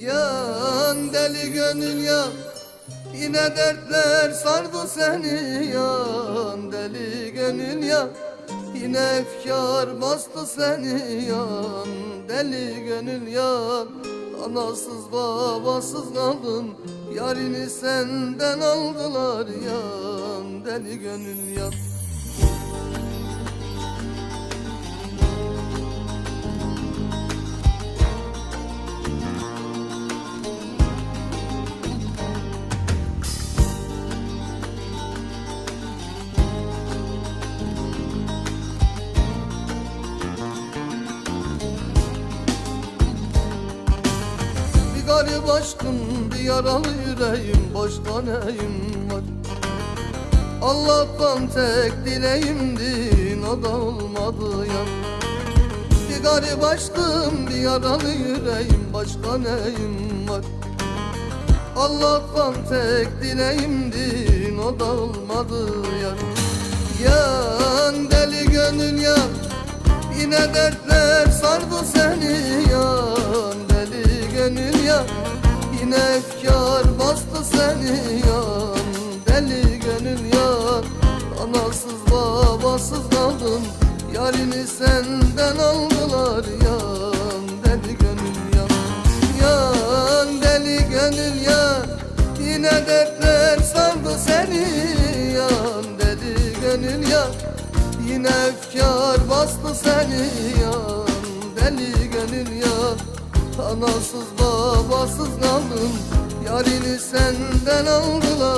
Yan deli gönül ya Yine dertler sardı seni. Yan deli gönül ya Yine efkar bastı seni. Yan deli gönül yan Anasız babasız kaldın Yarini senden aldılar yan deli gönül yan garip aşkım, bir yaralı yüreğim Başka neyim var? Allah'tan tek dileğimdin O da olmadı ya. Bir garip aşkım, bir yaralı yüreğim Başka neyim var? Allah'tan tek dileğimdin O da olmadı ya. Yan deli gönül ya Yine dertler Yine efkar bastı seni yan. Deli gönül ya Anasız babasız kaldın. Yarini senden aldılar yan. Deli gönül ya Yan. Deli gönül ya Yine dertler sardı seni yan. Deli gönül ya Yine efkar bastı seni yan. Deli gönül yan Anasız babasız kaldın Yarini senden aldılar